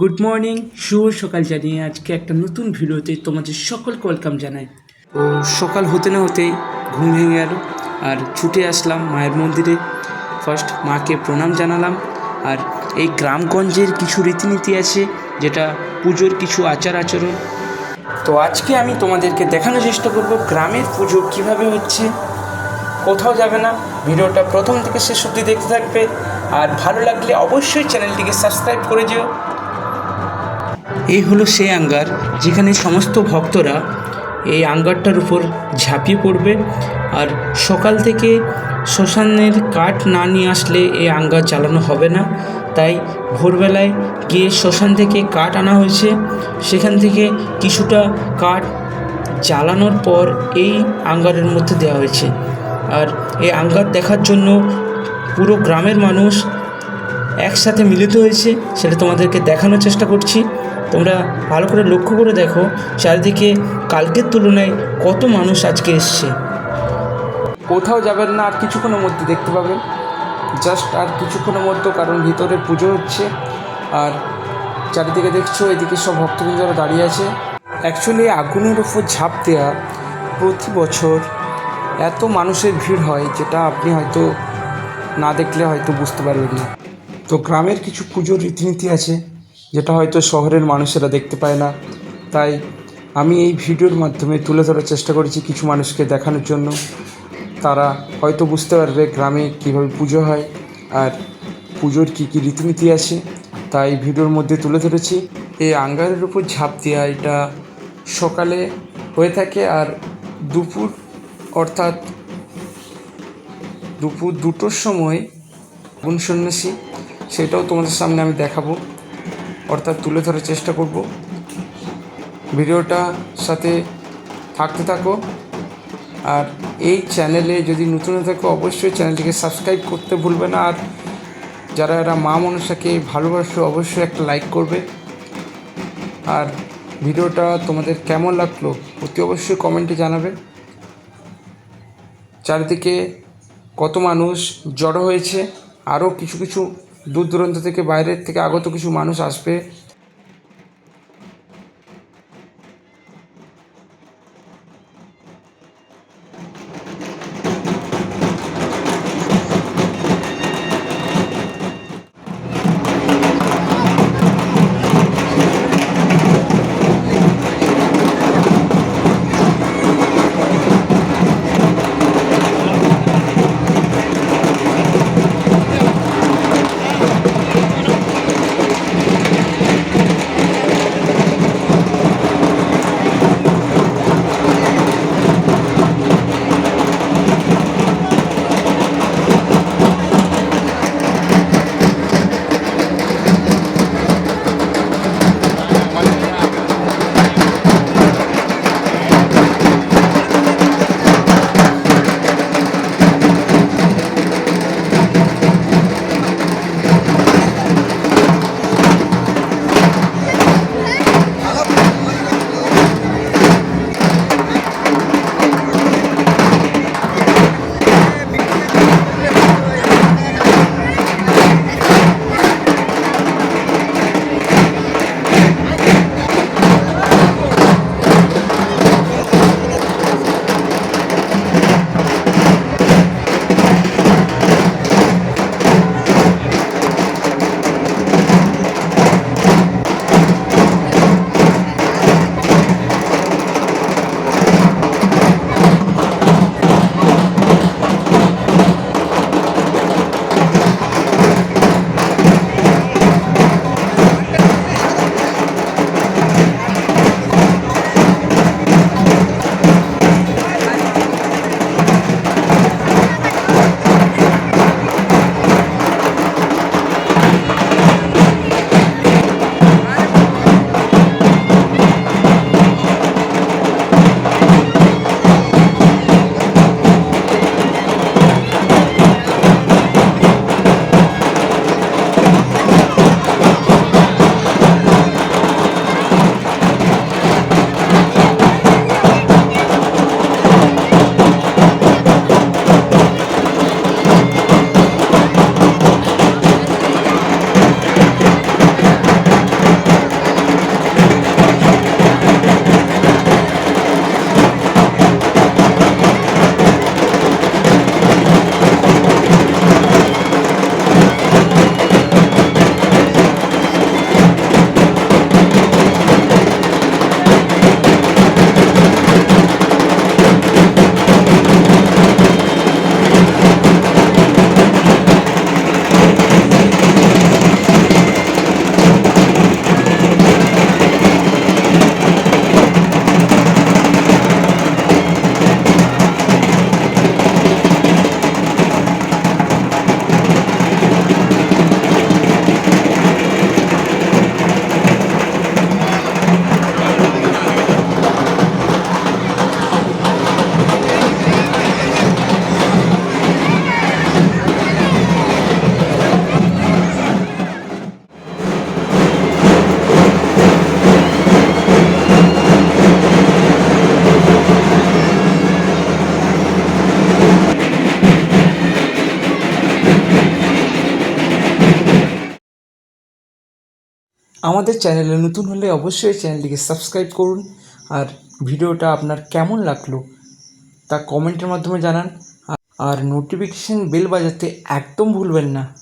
Good morning শুভ সকাল জানিয়ে আজকে একটা নতুন ভিডিওতে তোমাদের সকলকে ওয়েলকাম জানাই। ও সকাল হতে না হতেই ঘুম ভেঙে গেল আর ছুটে আসলাম মায়ের মন্দিরে। ফার্স্ট মাকে প্রণাম জানালাম আর এই গ্রামগঞ্জের কিছু রীতিনীতি আছে যেটা পুজোর কিছু আচার আচরণ। তো আজকে আমি তোমাদেরকে দেখানোর চেষ্টা করব গ্রামের পুজো কীভাবে হচ্ছে, কোথাও যাবে না, ভিডিওটা প্রথম থেকে শেষ অবধি দেখতে থাকবে। আর ভালো লাগলে অবশ্যই চ্যানেলটিকে সাবস্ক্রাইব করে যেও। এই হলো সেই আঙ্গার যেখানে সমস্ত ভক্তরা এই আঙ্গারটার উপর ঝাঁপিয়ে পড়বে। আর সকাল থেকে শ্মশানের কাঠ না নিয়ে আসলে এই আঙ্গার জ্বালানো হবে না। তাই ভোরবেলায় গিয়ে শ্মশান থেকে কাঠ আনা হয়েছে। সেখান থেকে কিছুটা কাঠ জ্বালানোর পর এই আঙ্গারের মধ্যে দেওয়া হয়েছে। আর এই আঙ্গার দেখার জন্য পুরো গ্রামের মানুষ একসাথে মিলিত হয়েছে, সেটা তোমাদেরকে দেখানোর চেষ্টা করছি। তোমরা ভালো করে লক্ষ্য করে দেখো চারিদিকে কালকের তুলনায় কত মানুষ আজকে এসছে। কোথাও যাবেন না, আর কিছুক্ষণের মধ্যে দেখতে পাবেন। জাস্ট আর কিছুক্ষণের মধ্যে কারণ ভিতরে পুজো হচ্ছে। আর চারিদিকে দেখছ, এদিকে সব ভক্তবৃন্দরা দাঁড়িয়ে আছে। অ্যাকচুয়ালি আগুনের উপর ঝাঁপ দেওয়া প্রতি বছর এত মানুষের ভিড় হয় যেটা আপনি হয়তো না দেখলে হয়তো বুঝতে পারবেন না। তো গ্রামের কিছু পুজোর রীতিনীতি আছে। যেটা হয়তো শহরের মানুষেরা দেখতে পায় না। তাই আমি এই ভিডিওর মাধ্যমে তুলে ধরার চেষ্টা করেছি কিছু মানুষকে দেখানোর জন্য। তারা হয়তো বুঝতে পারবে গ্রামে কীভাবে পুজো হয় আর পুজোর কী কী রীতিনীতি আছে। তাই ভিডিওর মধ্যে তুলে ধরেছি। এই আঙ্গারের উপর ঝাঁপ দেওয়া এটা সকালে হয়ে থাকে আর দুপুর অর্থাৎ দুপুর দুটোর সময় আগুন সন্ন্যাসী সেটাও তোমাদের সামনে আমি দেখাবো। অর্থাৎ তুলে ধরার চেষ্টা করব। ভিডিওটা সাথে থাকতে থাকো। আর এই চ্যানেলে যদি নতুন থাকো, অবশ্যই চ্যানেলটিকে সাবস্ক্রাইব করতে ভুলবে না। আর যারা যারা মা মনসাকে ভালোবাসো, অবশ্যই একটা লাইক করবে। আর ভিডিওটা তোমাদের কেমন লাগল, অতি অবশ্যই কমেন্টে জানাবে। চারিদিকে কত মানুষ জড়ো হয়েছে, আরও কিছু কিছু দূর দূরান্ত থেকে বাইরের থেকে আগত কিছু মানুষ আসবে। আমাদের চ্যানেলে নতুন হলে অবশ্যই চ্যানেলটিকে সাবস্ক্রাইব করুন। আর ভিডিওটা আপনার কেমন লাগল তা কমেন্টের মাধ্যমে জানান। আর- নোটিফিকেশান বেল বাজাতে একদম ভুলবেন না।